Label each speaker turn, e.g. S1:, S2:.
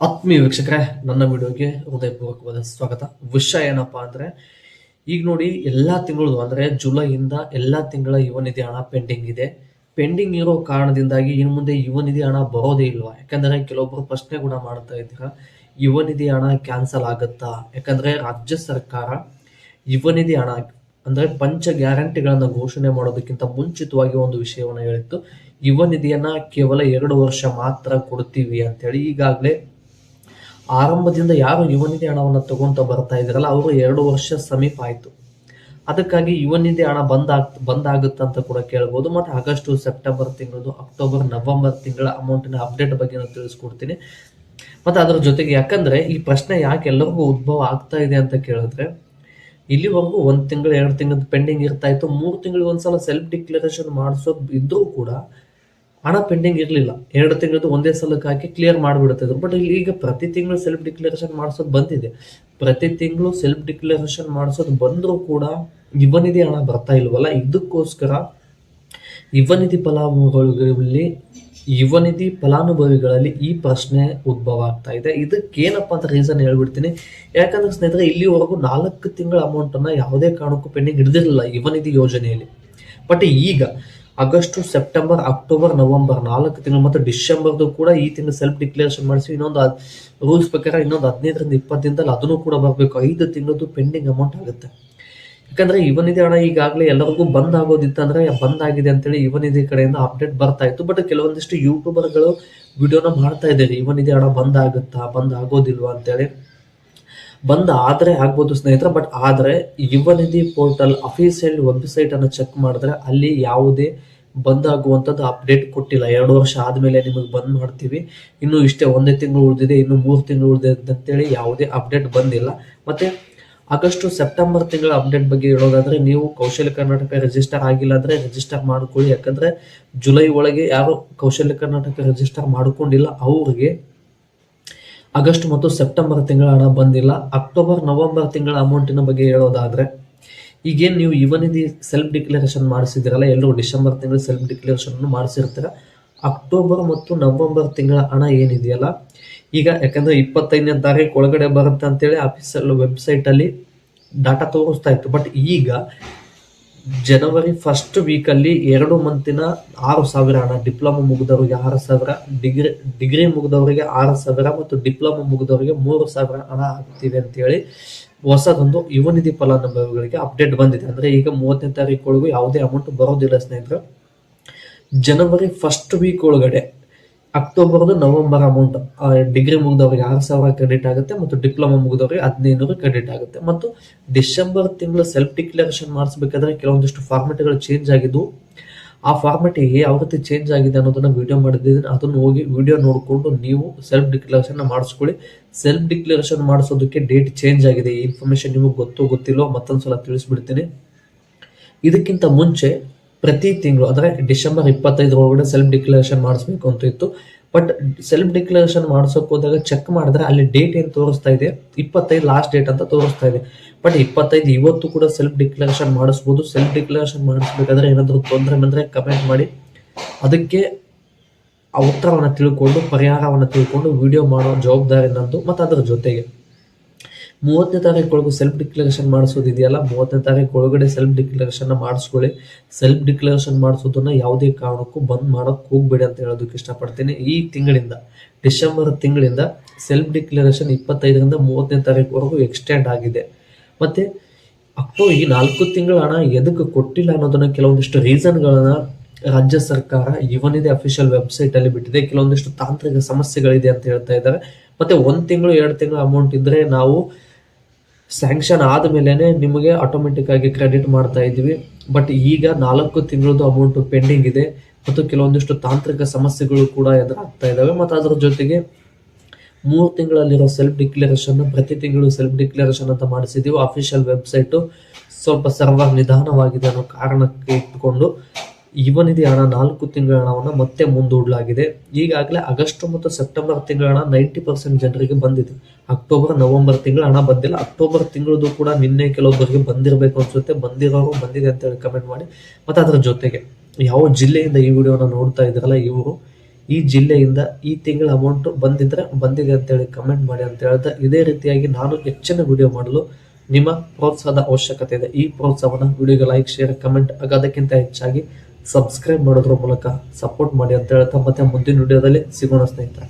S1: ಆತ್ಮೀಯ ವೀಕ್ಷಕರೇ, ನನ್ನ ವಿಡಿಯೋಗೆ ಹೃದಯಪೂರ್ವಕವಾದ ಸ್ವಾಗತ. ವಿಷಯ ಏನಪ್ಪಾ ಅಂದ್ರೆ, ಈಗ ನೋಡಿ ಎಲ್ಲಾ ತಿಂಗಳು ಅಂದ್ರೆ ಜುಲೈಯಿಂದ ಎಲ್ಲಾ ತಿಂಗಳ ಯುವ ನಿಧಿ ಹಣ ಪೆಂಡಿಂಗ್ ಇದೆ. ಪೆಂಡಿಂಗ್ ಇರೋ ಕಾರಣದಿಂದಾಗಿ ಇನ್ನು ಮುಂದೆ ಯುವನಿಧಿ ಹಣ ಬರೋದೇ ಇಲ್ವಾ? ಯಾಕಂದ್ರೆ ಕೆಲವೊಬ್ರು ಪ್ರಶ್ನೆ ಕೂಡ ಮಾಡ್ತಾ ಇದ್ದೀರಾ, ಯುವ ನಿಧಿ ಹಣ ಕ್ಯಾನ್ಸಲ್ ಆಗುತ್ತಾ? ಯಾಕಂದ್ರೆ ರಾಜ್ಯ ಸರ್ಕಾರ ಯುವನಿಧಿ ಹಣ, ಅಂದ್ರೆ ಪಂಚ ಗ್ಯಾರಂಟಿಗಳನ್ನ ಘೋಷಣೆ ಮಾಡೋದಕ್ಕಿಂತ ಮುಂಚಿತವಾಗಿ ಒಂದು ವಿಷಯವನ್ನ ಹೇಳಿತ್ತು. ಯುವ ನಿಧಿಯನ್ನ ಕೇವಲ ಎರಡು ವರ್ಷ ಮಾತ್ರ ಕೊಡ್ತೀವಿ ಅಂತೇಳಿ ಈಗಾಗಲೇ ಆರಂಭದಿಂದ ಯಾರು ಯುವ ನಿಧಿ ಹಣವನ್ನು ತಗೊಂತ ಬರ್ತಾ ಇದ್ರಲ್ಲ ಅವರು ಎರಡು ವರ್ಷ ಸಮೀಪ ಆಯ್ತು. ಅದಕ್ಕಾಗಿ ಯುವನಿಧಿ ಹಣ ಬಂದ್ ಬಂದ್ ಆಗುತ್ತೆ ಅಂತ ಕೂಡ ಕೇಳ್ಬೋದು. ಮತ್ತೆ ಆಗಸ್ಟ್, ಸೆಪ್ಟೆಂಬರ್ ತಿಂಗಳದು, ಅಕ್ಟೋಬರ್, ನವೆಂಬರ್ ತಿಂಗಳ ಅಮೌಂಟಿನ ಅಪ್ಡೇಟ್ ಬಗ್ಗೆ ನಾನು ತಿಳಿಸ್ಕೊಡ್ತೀನಿ. ಮತ್ತೆ ಅದರ ಜೊತೆಗೆ ಯಾಕಂದ್ರೆ ಈ ಪ್ರಶ್ನೆ ಯಾಕೆ ಎಲ್ಲರಿಗೂ ಉದ್ಭವ ಆಗ್ತಾ ಇದೆ ಅಂತ ಕೇಳಿದ್ರೆ, ಇಲ್ಲಿವರೆಗೂ ಒಂದು ತಿಂಗಳು, ಎರಡು ತಿಂಗಳು ಪೆಂಡಿಂಗ್ ಇರ್ತಾ ಇತ್ತು. ಮೂರು ತಿಂಗಳಿಗೆ ಒಂದ್ಸಲ ಸೆಲ್ಫ್ ಡಿಕ್ಲರೇಷನ್ ಮಾಡಿಸೋದು ಇದ್ರೂ ಕೂಡ ಹಣ ಪೆಂಡಿಂಗ್ ಇರಲಿಲ್ಲ. ಎರಡು ತಿಂಗಳದ್ದು ಒಂದೇ ಸಲಕ್ಕೆ ಹಾಕಿ ಕ್ಲಿಯರ್ ಮಾಡಿಬಿಡ್ತಿದ್ರು ಬಟ್ ಇಲ್ಲಿ ಈಗ ಪ್ರತಿ ತಿಂಗಳು ಸೆಲ್ಫ್ ಡಿಕ್ಲರೇಷನ್ ಮಾಡಿಸೋದು ಬಂದಿದೆ. ಪ್ರತಿ ತಿಂಗಳು ಸೆಲ್ಫ್ ಡಿಕ್ಲರೇಷನ್ ಮಾಡಿಸೋದು ಬಂದರೂ ಕೂಡ ಯುವನಿಧಿ ಹಣ ಬರ್ತಾ ಇಲ್ವಲ್ಲ? ಇದಕ್ಕೋಸ್ಕರ ಯುವನಿಧಿ ಫಲಾನುಭವಿಗಳಲ್ಲಿ ಯುವನಿಧಿ ಫಲಾನುಭವಿಗಳಲ್ಲಿ ಈ ಪ್ರಶ್ನೆ ಉದ್ಭವ ಆಗ್ತಾ ಇದೆ. ಇದಕ್ಕೇನಪ್ಪ ಅಂತ ರೀಸನ್ ಹೇಳ್ಬಿಡ್ತೀನಿ. ಯಾಕಂದ್ರೆ ಸ್ನೇಹಿತರೆ, ಇಲ್ಲಿವರೆಗೂ ನಾಲ್ಕು ತಿಂಗಳ ಅಮೌಂಟನ್ನು ಯಾವುದೇ ಕಾರಣಕ್ಕೂ ಪೆಂಡಿಂಗ್ ಹಿಡಿದಿರಲಿಲ್ಲ ಯುವನಿಧಿ ಯೋಜನೆಯಲ್ಲಿ. ಬಟ್ ಈಗ ಆಗಸ್ಟ್, ಸೆಪ್ಟೆಂಬರ್, ಅಕ್ಟೋಬರ್, ನವೆಂಬರ್ ನಾಲ್ಕು ತಿಂಗಳು ಮತ್ತು ಡಿಸೆಂಬರ್ದು ಕೂಡ ಈ ತಿಂಗಳು ಸೆಲ್ಫ್ ಡಿಕ್ಲೇರೇಷನ್ ಮಾಡಿಸಿ, ಇನ್ನೊಂದು ರೂಲ್ಸ್ ಪ್ರಕಾರ ಇನ್ನೊಂದು ಹದಿನೈದರಿಂದ ಇಪ್ಪತ್ತು ದಿನದಲ್ಲಿ ಅದನ್ನು ಕೂಡ ಬರಬೇಕು. ಐದು ತಿಂಗಳದ್ದು ಪೆಂಡಿಂಗ್ ಅಮೌಂಟ್ ಆಗುತ್ತೆ. ಯಾಕಂದ್ರೆ ಇವನಿದೆ ಹಣ ಈಗಾಗಲೇ ಎಲ್ಲರಿಗೂ ಬಂದ್ ಆಗೋದಿತ್ತಂದ್ರೆ ಬಂದ್ ಆಗಿದೆ ಅಂತೇಳಿ ಇವನಿದೆ ಕಡೆಯಿಂದ ಅಪ್ಡೇಟ್ ಬರ್ತಾ ಇತ್ತು. ಬಟ್ ಕೆಲವೊಂದಿಷ್ಟು ಯೂಟ್ಯೂಬರ್ಗಳು ವಿಡಿಯೋನ ಮಾಡ್ತಾ ಇದ್ದಾರೆ. ಇವನಿದೆ ಹಣ ಬಂದ್ ಆಗುತ್ತಾ, ಬಂದ್ ಆಗೋದಿಲ್ವಾ ಅಂತೇಳಿ. ಬಂದ್ ಆದ್ರೆ ಆಗ್ಬೋದು ಸ್ನೇಹಿತರೆ ಬಟ್ ಆದ್ರೆ Yuva Nidhi portal official website ಅನ್ನು ಚೆಕ್ ಮಾಡಿದ್ರೆ ಅಲ್ಲಿ ಯಾವುದೇ ಬಂದ್ ಆಗುವಂತದ್ದು ಅಪ್ಡೇಟ್ ಕೊಟ್ಟಿಲ್ಲ. ಎರಡು ವರ್ಷ ಆದ್ಮೇಲೆ ನಿಮಗೆ ಬಂದ್ ಮಾಡ್ತೀವಿ. ಇನ್ನು ಇಷ್ಟೇ ಒಂದೇ ತಿಂಗಳು ಉಳಿದಿದೆ, ಇನ್ನು ಮೂರು ತಿಂಗಳು ಉಳಿದಿದೆ ಅಂತೇಳಿ ಯಾವುದೇ ಅಪ್ಡೇಟ್ ಬಂದಿಲ್ಲ. ಮತ್ತೆ ಆಗಸ್ಟ್, ಸೆಪ್ಟೆಂಬರ್ ತಿಂಗಳ ಅಪ್ಡೇಟ್ ಬಗ್ಗೆ ಹೇಳೋದಾದ್ರೆ, ನೀವು ಕೌಶಲ್ಯ ಕರ್ನಾಟಕ ರಿಜಿಸ್ಟರ್ ಆಗಿಲ್ಲ ಅಂದ್ರೆ ರಿಜಿಸ್ಟರ್ ಮಾಡ್ಕೊಳ್ಳಿ. ಯಾಕಂದ್ರೆ ಜುಲೈ ಒಳಗೆ ಯಾರು ಕೌಶಲ್ಯ ಕರ್ನಾಟಕ ರಿಜಿಸ್ಟರ್ ಮಾಡ್ಕೊಂಡಿಲ್ಲ, ಅವ್ರಿಗೆ ಆಗಸ್ಟ್ ಮತ್ತು ಸೆಪ್ಟೆಂಬರ್ ತಿಂಗಳ ಹಣ ಬಂದಿಲ್ಲ. ಅಕ್ಟೋಬರ್, ನವೆಂಬರ್ ತಿಂಗಳ ಅಮೌಂಟಿನ ಬಗ್ಗೆ ಹೇಳೋದಾದ್ರೆ, ಈಗೇನು ನೀವು ಯುವ ನಿಧಿ ಸೆಲ್ಫ್ ಡಿಕ್ಲರೇಷನ್ ಮಾಡಿಸಿದಿರಲ್ಲ ಎಲ್ಲರೂ ಡಿಸೆಂಬರ್ ತಿಂಗಳು ಸೆಲ್ಫ್ ಡಿಕ್ಲರೇಷನ್ ಮಾಡಿಸಿರ್ತೀರ. ಅಕ್ಟೋಬರ್ ಮತ್ತು ನವೆಂಬರ್ ತಿಂಗಳ ಹಣ ಏನಿದೆಯಲ್ಲ, ಈಗ ಯಾಕಂದ್ರೆ ಇಪ್ಪತ್ತೈದನೇ ತಾರೀಕು ಒಳಗಡೆ ಬರುತ್ತೆ ಅಂತೇಳಿ ಆಫೀಸಲ್ಲಿ ವೆಬ್ಸೈಟ್ ಅಲ್ಲಿ ಡಾಟಾ ತೋರಿಸ್ತಾ ಇತ್ತು. ಬಟ್ ಈಗ ಜನವರಿ ಫಸ್ಟ್ ವೀಕಲ್ಲಿ ಎರಡು ಮಂತಿನ ಆರು ಸಾವಿರ ಹಣ ಡಿಪ್ಲೊಮಾ ಮುಗಿದವರಿಗೆ ಆರು ಸಾವಿರ ಡಿಗ್ರಿ ಡಿಗ್ರಿ ಮುಗಿದವರಿಗೆ ಆರು ಸಾವಿರ ಮತ್ತು ಡಿಪ್ಲೊಮಾ ಮುಗಿದವರಿಗೆ ಮೂರು ಸಾವಿರ ಹಣ ಆಗ್ತಿದೆ ಅಂತೇಳಿ ಹೊಸದೊಂದು ಯುವನಿಧಿ ಫಲಾನುಭವಿಗಳಿಗೆ ಅಪ್ಡೇಟ್ ಬಂದಿದೆ. ಅಂದರೆ ಈಗ ಮೂವತ್ತನೇ ತಾರೀಕು ಯಾವುದೇ ಅಮೌಂಟ್ ಬರೋದಿಲ್ಲ ಸ್ನೇಹಿತರೆ. ಜನವರಿ ಫಸ್ಟ್ ವೀಕ್ ಒಳಗಡೆ ಅಕ್ಟೋಬರ್ದು ನವೆಂಬರ್ ಅಮೌಂಟ್ ಡಿಗ್ರಿ ಮುಗಿದವರಿಗೆ ಆರು ಸಾವಿರ ಕ್ರೆಡಿಟ್ ಆಗುತ್ತೆ ಮತ್ತು ಡಿಪ್ಲೊಮಾ ಮುಗಿದವರಿಗೆ ಹದಿನೈದು ಕ್ರೆಡಿಟ್ ಆಗುತ್ತೆ. ಮತ್ತು ಡಿಸೆಂಬರ್ ತಿಂಗಳು ಸೆಲ್ಫ್ ಡಿಕ್ಲರೇಷನ್ ಮಾಡಿಸ್ಬೇಕಾದ್ರೆ ಕೆಲವೊಂದಿಷ್ಟು ಫಾರ್ಮೆಟ್ಗಳು ಚೇಂಜ್ ಆಗಿದ್ವು. ಆ ಫಾರ್ಮೆಟ್ ಯಾವ ರೀತಿ ಚೇಂಜ್ ಆಗಿದೆ ಅನ್ನೋದನ್ನ ವಿಡಿಯೋ ಮಾಡಿದ್ದೀನಿ. ಅದನ್ನು ಹೋಗಿ ವಿಡಿಯೋ ನೋಡಿಕೊಂಡು ನೀವು ಸೆಲ್ಫ್ ಡಿಕ್ಲರೇಷನ್ ಮಾಡಿಸ್ಕೊಳ್ಳಿ. ಸೆಲ್ಫ್ ಡಿಕ್ಲರೇಷನ್ ಮಾಡಿಸೋದಕ್ಕೆ ಡೇಟ್ ಚೇಂಜ್ ಆಗಿದೆ. ಈ ಇನ್ಫಾರ್ಮೇಶನ್ ನಿಮಗೆ ಗೊತ್ತೋ ಗೊತ್ತಿಲ್ಲೋ ಮತ್ತೊಂದ್ಸಲ ತಿಳಿಸ್ಬಿಡ್ತೀನಿ. ಇದಕ್ಕಿಂತ ಮುಂಚೆ ಪ್ರತಿ ತಿಂಗಳು, ಅಂದರೆ ಡಿಸೆಂಬರ್ ಇಪ್ಪತ್ತೈದರ ಒಳಗಡೆ ಸೆಲ್ಫ್ ಡಿಕ್ಲರೇಷನ್ ಮಾಡಿಸ್ಬೇಕು ಅಂತ ಇತ್ತು. ಬಟ್ ಸೆಲ್ಫ್ ಡಿಕ್ಲರೇಷನ್ ಮಾಡ್ಸೋಕೆ ಹೋದಾಗ ಚೆಕ್ ಮಾಡಿದ್ರೆ ಅಲ್ಲಿ ಡೇಟ್ ಏನು ತೋರಿಸ್ತಾ ಇದೆ? ಇಪ್ಪತ್ತೈದು ಲಾಸ್ಟ್ ಡೇಟ್ ಅಂತ ತೋರಿಸ್ತಾ ಇದೆ. ಬಟ್ ಇಪ್ಪತ್ತೈದು ಇವತ್ತು ಕೂಡ ಸೆಲ್ಫ್ ಡಿಕ್ಲರೇಷನ್ ಮಾಡಿಸ್ಬೋದು. ಸೆಲ್ಫ್ ಡಿಕ್ಲರೇಷನ್ ಮಾಡಿಸ್ಬೇಕಾದ್ರೆ ಏನಾದರೂ ತೊಂದರೆ ಬಂದರೆ ಕಮೆಂಟ್ ಮಾಡಿ. ಅದಕ್ಕೆ ಆ ಉತ್ತರವನ್ನು ತಿಳ್ಕೊಂಡು, ಪರಿಹಾರವನ್ನು ತಿಳ್ಕೊಂಡು ವಿಡಿಯೋ ಮಾಡೋ ಜವಾಬ್ದಾರಿ ನಂದು, ಮತ್ತು ಅದರ ಜೊತೆಗೆ. ಮೂವತ್ತನೇ ತಾರೀಕು ಸೆಲ್ಫ್ ಡಿಕ್ಲರೇಷನ್ ಮಾಡಿಸೋದಿದೆಯಲ್ಲ ಮೂವತ್ತನೇ ತಾರೀಕು ಒಳಗಡೆ ಸೆಲ್ಫ್ ಡಿಕ್ಲರೇಷನ್ ಮಾಡಿಸ್ಕೊಳ್ಳಿ. ಸೆಲ್ಫ್ ಡಿಕ್ಲರೇಷನ್ ಮಾಡಿಸೋದನ್ನ ಯಾವುದೇ ಕಾರಣಕ್ಕೂ ಬಂದ್ ಮಾಡೋಕೆ ಹೋಗ್ಬೇಡಿ ಅಂತ ಹೇಳೋದಕ್ಕೆ ಇಷ್ಟಪಡ್ತೀನಿ. ಈ ತಿಂಗಳಿಂದ, ಡಿಸೆಂಬರ್ ತಿಂಗಳಿಂದ ಸೆಲ್ಫ್ ಡಿಕ್ಲರೇಷನ್ ಇಪ್ಪತ್ತೈದರಿಂದ ಮೂವತ್ತನೇ ತಾರೀಕುವರೆಗೂ ಎಕ್ಸ್ಟೆಂಡ್ ಆಗಿದೆ. ಮತ್ತೆ ಅಕ್ಟೋಬರ್ ಈ ನಾಲ್ಕು ತಿಂಗಳ ಹಣ ಎದಕ್ಕೆ ಕೊಟ್ಟಿಲ್ಲ ಅನ್ನೋದನ್ನ ಕೆಲವೊಂದಿಷ್ಟು ರೀಸನ್ಗಳನ್ನ ರಾಜ್ಯ ಸರ್ಕಾರ ಇವನಿದೆ ಅಫಿಷಿಯಲ್ ವೆಬ್ಸೈಟ್ ಅಲ್ಲಿ ಬಿಟ್ಟಿದೆ. ಕೆಲವೊಂದಿಷ್ಟು ತಾಂತ್ರಿಕ ಸಮಸ್ಯೆಗಳಿದೆ ಅಂತ ಹೇಳ್ತಾ ಇದ್ದಾರೆ. ಮತ್ತೆ ಒಂದ್ ತಿಂಗಳು, ಎರಡು ತಿಂಗಳು ಅಮೌಂಟ್ ಇದ್ರೆ ನಾವು ಸ್ಯಾಂಕ್ಷನ್ ಆದಮೇಲೆ ನಿಮಗೆ ಆಟೋಮೆಟಿಕ್ಕಾಗಿ ಕ್ರೆಡಿಟ್ ಮಾಡ್ತಾ ಇದ್ವಿ ಬಟ್ ಈಗ ನಾಲ್ಕು ತಿಂಗಳದ್ದು ಅಮೌಂಟ್ ಪೆಂಡಿಂಗ್ ಇದೆ. ಮತ್ತು ಕೆಲವೊಂದಿಷ್ಟು ತಾಂತ್ರಿಕ ಸಮಸ್ಯೆಗಳು ಕೂಡ ಎದುರಾಗ್ತಾ ಇದ್ದಾವೆ. ಮತ್ತು ಅದರ ಜೊತೆಗೆ ಮೂರು ತಿಂಗಳಲ್ಲಿರೋ ಸೆಲ್ಫ್ ಡಿಕ್ಲರೇಷನ್ ಪ್ರತಿ ತಿಂಗಳು ಸೆಲ್ಫ್ ಡಿಕ್ಲರೇಷನ್ ಅಂತ ಮಾಡಿಸಿದೀವಿ. ಅಫಿಷಿಯಲ್ ವೆಬ್ಸೈಟು ಸ್ವಲ್ಪ ಸರ್ವರ್ ನಿಧಾನವಾಗಿದೆ ಅನ್ನೋ ಕಾರಣಕ್ಕೆ ಇಟ್ಕೊಂಡು ಇವನಿದೆ ಹಣ ನಾಲ್ಕು ತಿಂಗಳ ಹಣವನ್ನು ಮತ್ತೆ ಮುಂದೂಡಲಾಗಿದೆ. ಈಗಾಗಲೇ ಆಗಸ್ಟ್ ಮತ್ತು ಸೆಪ್ಟೆಂಬರ್ ತಿಂಗಳ ಹಣ ನೈಂಟಿ ಪರ್ಸೆಂಟ್ ಜನರಿಗೆ ಬಂದಿದೆ. ಅಕ್ಟೋಬರ್, ನವೆಂಬರ್ ತಿಂಗಳ ಹಣ ಬಂದಿಲ್ಲ. ಅಕ್ಟೋಬರ್ ತಿಂಗಳದ್ದು ಕೂಡ ನಿನ್ನೆ ಕೆಲವೊಬ್ಬರಿಗೆ ಬಂದಿರಬೇಕು ಅನ್ಸುತ್ತೆ. ಬಂದಿರೋರು ಬಂದಿದೆ ಅಂತ ಹೇಳಿ ಕಮೆಂಟ್ ಮಾಡಿ. ಮತ್ತು ಅದರ ಜೊತೆಗೆ, ಯಾವ ಜಿಲ್ಲೆಯಿಂದ ಈ ವಿಡಿಯೋನ ನೋಡ್ತಾ ಇದ್ರಲ್ಲ ಇವರು, ಈ ಜಿಲ್ಲೆಯಿಂದ ಈ ತಿಂಗಳ ಅಮೌಂಟ್ ಬಂದಿದ್ರೆ ಬಂದಿದೆ ಅಂತೇಳಿ ಕಮೆಂಟ್ ಮಾಡಿ ಅಂತ ಹೇಳ್ತಾ ಇದೇ ರೀತಿಯಾಗಿ ನಾನು ಹೆಚ್ಚಿನ ವಿಡಿಯೋ ಮಾಡಲು ನಿಮ್ಮ ಪ್ರೋತ್ಸಾಹದ ಅವಶ್ಯಕತೆ ಇದೆ. ಈ ಪ್ರೋತ್ಸಾಹವನ್ನು ವಿಡಿಯೋಗೆ ಲೈಕ್ ಶೇರ್ ಕಮೆಂಟ್ ಆಗೋದಕ್ಕಿಂತ ಹೆಚ್ಚಾಗಿ ಸಬ್ಸ್ಕ್ರೈಬ್ ಮಾಡೋದ್ರ ಮೂಲಕ ಸಪೋರ್ಟ್ ಮಾಡಿ ಅಂತ ಹೇಳ್ತಾ ಮತ್ತೆ ಮುಂದಿನ ವಿಡಿಯೋದಲ್ಲಿ ಸಿಗೋಣ ಸ್ನೇಹಿತರೆ.